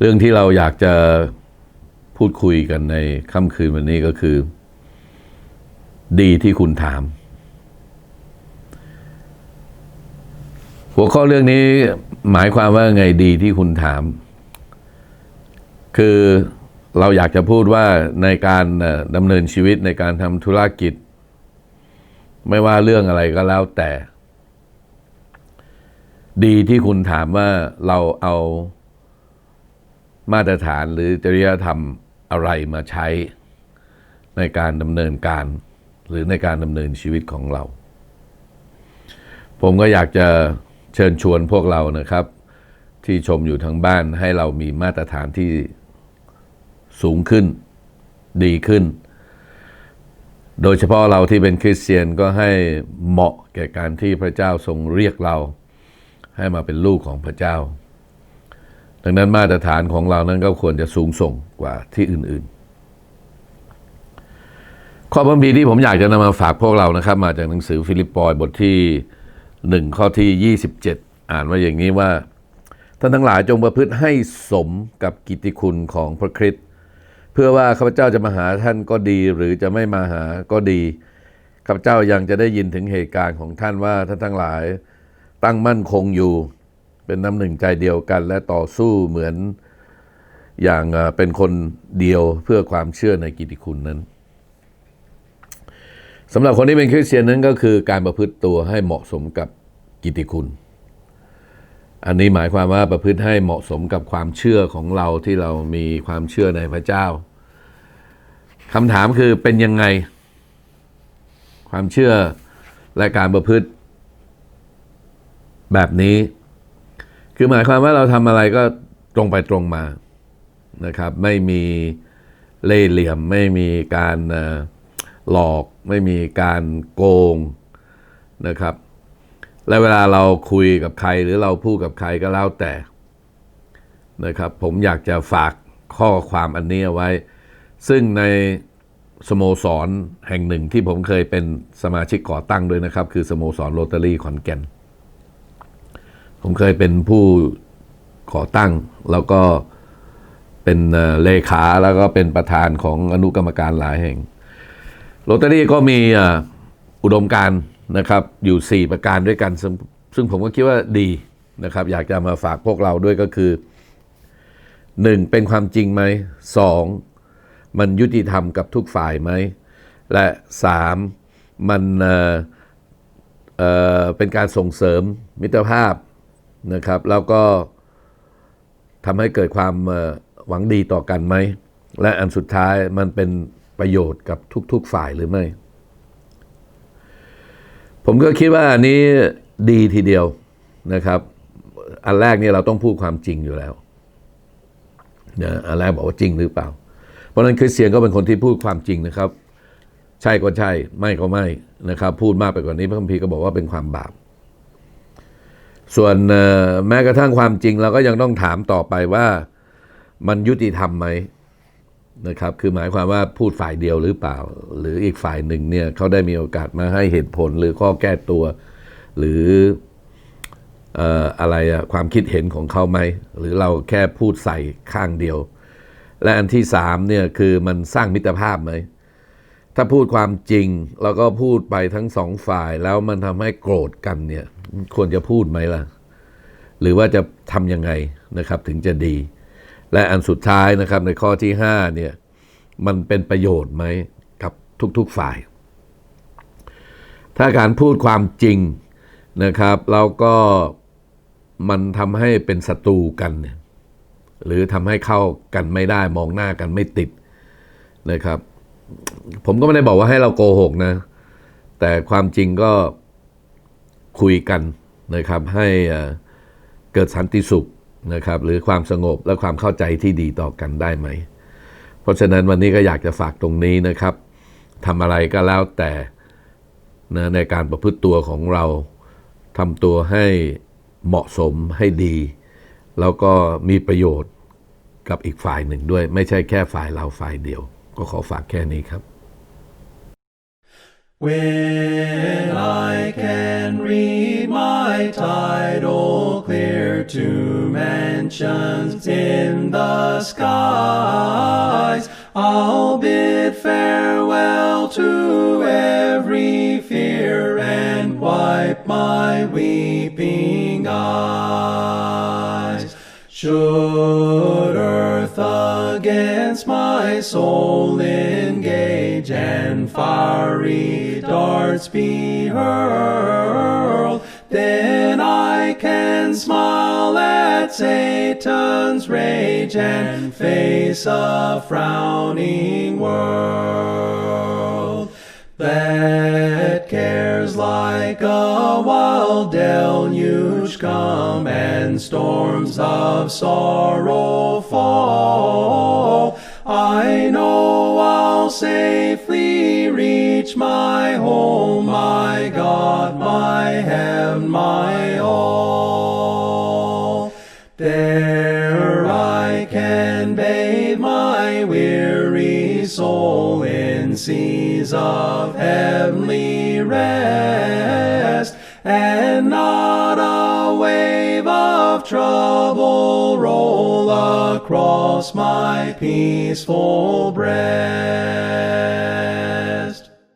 เรื่องที่เราอยากจะพูดคุยกันในค่ำคืนวันนี้ก็คือ ดีที่คุณถาม หัวข้อเรื่องนี้หมายความว่าไงดีที่คุณถาม คือเราอยากจะพูดว่าในการดำเนินชีวิตในการทำธุรกิจ ไม่ว่าเรื่องอะไรก็แล้วแต่ ดีที่คุณถามว่าเราเอา มาตรฐานหรือจริยธรรมอะไรมาใช้ในการดำเนินการหรือในการดำเนินชีวิตของเรา ผมก็อยากจะเชิญชวนพวกเรานะครับ ที่ชมอยู่ทางบ้านให้เรามีมาตรฐานที่สูงขึ้น ดีขึ้น โดยเฉพาะเราที่เป็นคริสเตียนก็ให้เหมาะแก่การที่พระเจ้าทรงเรียกเรา ให้มาเป็นลูกของพระเจ้า ดังนั้นมาตรฐานของเรานั้นก็ควรจะสูงส่งกว่าที่อื่น ๆ ข้อพระคัมภีร์ที่ผมอยากจะนำมาฝากพวกเรานะครับ มาจากหนังสือฟิลิปปอยบทที่หนึ่งข้อที่ 27 อ่านว่าอย่างนี้ว่า ท่านทั้งหลายจงประพฤติให้สมกับกิตติคุณของพระคริสต์เพื่อว่าข้าพเจ้าจะมาหาท่านก็ดีหรือจะไม่มาหาก็ดีข้าพเจ้ายังจะได้ยินถึงเหตุการณ์ของท่านว่าท่านทั้งหลายตั้งมั่นคงอยู่ เป็นน้ำหนึ่งใจเดียวกัน และต่อสู้เหมือนอย่างเป็นคนเดียวเพื่อความเชื่อในกิตติคุณนั้นสำหรับคนที่เป็นคริสเตียนนั้นก็คือการประพฤติตัวให้เหมาะสมกับกิตติคุณ อันนี้หมายความว่าประพฤติให้เหมาะสมกับความเชื่อของเราที่เรามีความเชื่อในพระเจ้าคำถามคือเป็นยังไง ความเชื่อและการประพฤติแบบนี้ คือหมายความว่าเราทำอะไรก็ตรงไปตรงมานะครับ ไม่มีเล่ห์เหลี่ยม ไม่มีการหลอก ไม่มีการโกงนะครับ และเวลาเราคุยกับใครหรือเราพูดกับใครก็แล้วแต่นะครับ ผมอยากจะฝากข้อความอันนี้เอาไว้ ซึ่งในสโมสรแห่งหนึ่งที่ผมเคยเป็นสมาชิกก่อตั้งด้วยนะครับ คือสโมสรโรตารี่ขอนแก่น ผมเคยเป็นผู้ก่อตั้ง แล้วก็เป็นเลขาแล้วก็เป็นประธานของอนุกรรมการหลายแห่งโรตารี่ก็มีอุดมการณ์นะครับอยู่ 4 ประการด้วยกัน ซึ่งผมก็คิดว่าดีนะครับ อยากจะมาฝากพวกเราด้วยก็คือ 1. เป็นความจริงไหม 2. มันยุติธรรมกับทุกฝ่ายไหม และ 3. มันเเเป็นการส่งเสริมมิตรภาพ นะครับ แล้วก็ทำให้เกิดความหวังดีต่อกันไหม และอันสุดท้ายมันเป็นประโยชน์กับทุก ๆฝ่ายหรือไม่ ผมก็คิดว่าอันนี้ดีทีเดียวนะครับ อันแรกเนี่ยเราต้องพูดความจริงอยู่แล้วนะอันแรกบอกว่าจริงหรือเปล่า เพราะฉะนั้นคริสเตียนก็เป็นคนที่พูดความจริงนะครับ ใช่ก็ใช่ ไม่ก็ไม่นะครับ พูดมากไปกว่านี้พระคัมภีร์ก็บอกว่าเป็นความบาป ส่วนแม้กระทั่งความจริงเราก็ยังต้องถามต่อไปว่ามันยุติธรรมไหมนะครับ คือหมายความว่าพูดฝ่ายเดียวหรือเปล่า หรืออีกฝ่ายหนึ่งเนี่ยเขาได้มีโอกาสมาให้เหตุผลหรือข้อแก้ตัว หรือเอ่ออะไรอะความคิดเห็นของเขาไหม หรือเราแค่พูดใส่ข้างเดียว และอันที่สามเนี่ยคือมันสร้างมิตรภาพไหม ถ้าพูดความจริงแล้วก็พูดไปทั้งสองฝ่ายแล้วมันทำให้โกรธกันเนี่ย ควรจะพูดไหมล่ะ หรือว่าจะทำยังไงนะครับ ถึงจะดี และอันสุดท้ายนะครับ ในข้อที่5เนี่ยมันเป็นประโยชน์ไหมกับทุกๆฝ่าย ถ้าการพูดความจริงนะครับแล้วก็มันทำให้เป็นศัตรูกันเนี่ยหรือทำให้เข้ากันไม่ได้มองหน้ากันไม่ติดนะครับ ผมก็ไม่ได้บอกว่าให้เราโกหกนะ แต่ความจริงก็คุยกันนะครับ ให้เกิดสันติสุขนะครับ หรือความสงบและความเข้าใจที่ดีต่อกันได้ไหม เพราะฉะนั้นวันนี้ก็อยากจะฝากตรงนี้นะครับทำอะไรก็แล้วแต่นะในการประพฤติตัวของเราทำตัวให้เหมาะสมให้ดี แล้วก็มีประโยชน์กับอีกฝ่ายหนึ่งด้วย ไม่ใช่แค่ฝ่ายเราฝ่ายเดียว ก็ขอฝากแค่นี้ครับ When I can read my title clear to mansions in the skies. I'll bid farewell to every fear and wipe my weeping eyes. Should earth against my soul engage and fiery darts be hurled, then I can smile at Satan's rage and face a frowning world. Let cares like a wild deluge come and storms of sorrow seas of heavenly rest, and not a wave of trouble roll across my peaceful breast.